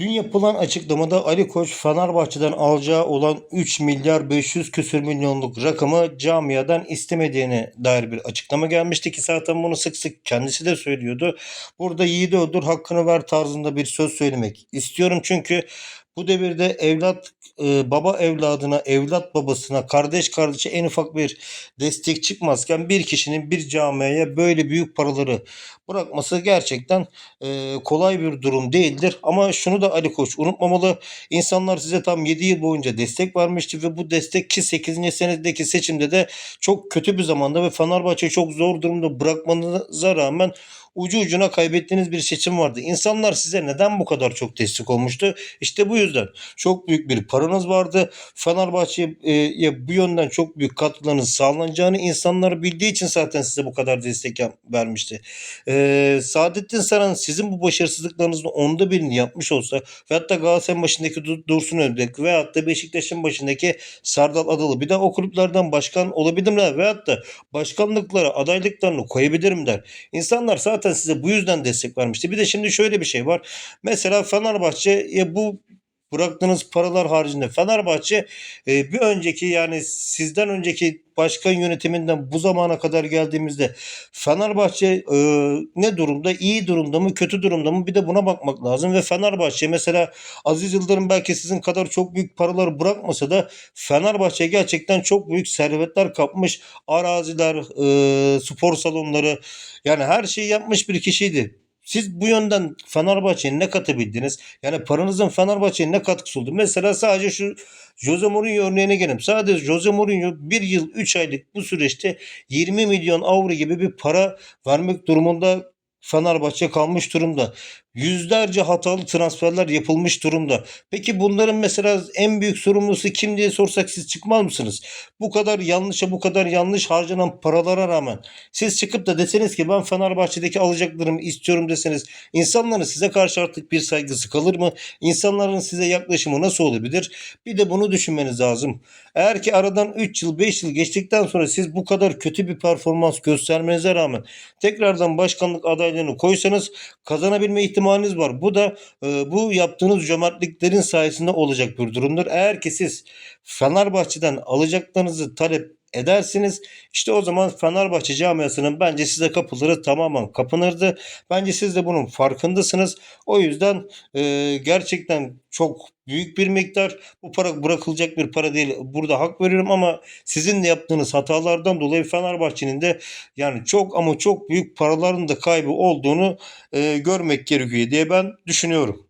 Dün yapılan açıklamada Ali Koç Fenerbahçe'den alacağı olan 3 milyar 500 küsür milyonluk rakamı camiadan istemediğine dair bir açıklama gelmişti ki zaten bunu sık sık kendisi de söylüyordu. Burada yiğidi öldür hakkını ver tarzında bir söz söylemek istiyorum çünkü bu devirde evlat e, baba evladına, evlat babasına, kardeş kardeşe en ufak bir destek çıkmazken bir kişinin bir camiaya böyle büyük paraları bırakması gerçekten e, kolay bir durum değildir. Ama şunu da Ali Koç unutmamalı. İnsanlar size tam 7 yıl boyunca destek vermişti ve bu destek ki 8. senedeki seçimde de çok kötü bir zamanda ve Fenerbahçe'yi çok zor durumda bırakmanıza rağmen ucu ucuna kaybettiğiniz bir seçim vardı. İnsanlar size neden bu kadar çok destek olmuştu? İşte bu yüzden. Çok büyük bir paranız vardı. Fenerbahçe'ye bu yönden çok büyük katkılarınız sağlanacağını insanlar bildiği için zaten size bu kadar destek vermişti. Ee, Saadettin Saran sizin bu başarısızlıklarınızın onda birini yapmış olsa ve hatta Galatasaray'ın başındaki Du- Dursun Özbek ve hatta Beşiktaş'ın başındaki Serdal Adalı bir de o kulüplerden başkan olabilirler ve hatta başkanlıklara adaylıklarını koyabilirim der. İnsanlar zaten size bu yüzden destek vermişti. Bir de şimdi şöyle bir şey var. Mesela Fenerbahçe'ye bu bıraktığınız paralar haricinde Fenerbahçe e, bir önceki yani sizden önceki başkan yönetiminden bu zamana kadar geldiğimizde Fenerbahçe e, ne durumda? İyi durumda mı? Kötü durumda mı? Bir de buna bakmak lazım ve Fenerbahçe mesela Aziz Yıldırım belki sizin kadar çok büyük paraları bırakmasa da Fenerbahçe gerçekten çok büyük servetler kapmış. Araziler, e, spor salonları yani her şeyi yapmış bir kişiydi. Siz bu yönden Fenerbahçe'ye ne katabildiniz? Yani paranızın Fenerbahçe'ye ne katkısı oldu? Mesela sadece şu Jose Mourinho örneğine gelelim. Sadece Jose Mourinho bir yıl 3 aylık bu süreçte 20 milyon avro gibi bir para vermek durumunda Fenerbahçe kalmış durumda. Yüzlerce hatalı transferler yapılmış durumda. Peki bunların mesela en büyük sorumlusu kim diye sorsak siz çıkmaz mısınız? Bu kadar yanlışa bu kadar yanlış harcanan paralara rağmen siz çıkıp da deseniz ki ben Fenerbahçe'deki alacaklarımı istiyorum deseniz insanların size karşı artık bir saygısı kalır mı? İnsanların size yaklaşımı nasıl olabilir? Bir de bunu düşünmeniz lazım. Eğer ki aradan 3 yıl 5 yıl geçtikten sonra siz bu kadar kötü bir performans göstermenize rağmen tekrardan başkanlık adaylığını koysanız kazanabilme ihtimaliniz var. Bu da e, bu yaptığınız cömertliklerin sayesinde olacak bir durumdur. Eğer ki siz Fenerbahçe'den alacaklarınızı talep edersiniz. İşte o zaman Fenerbahçe camiasının bence size kapıları tamamen kapanırdı. Bence siz de bunun farkındasınız. O yüzden e, gerçekten çok büyük bir miktar. Bu para bırakılacak bir para değil. Burada hak veriyorum ama sizin de yaptığınız hatalardan dolayı Fenerbahçe'nin de yani çok ama çok büyük paraların da kaybı olduğunu e, görmek gerekiyor diye ben düşünüyorum.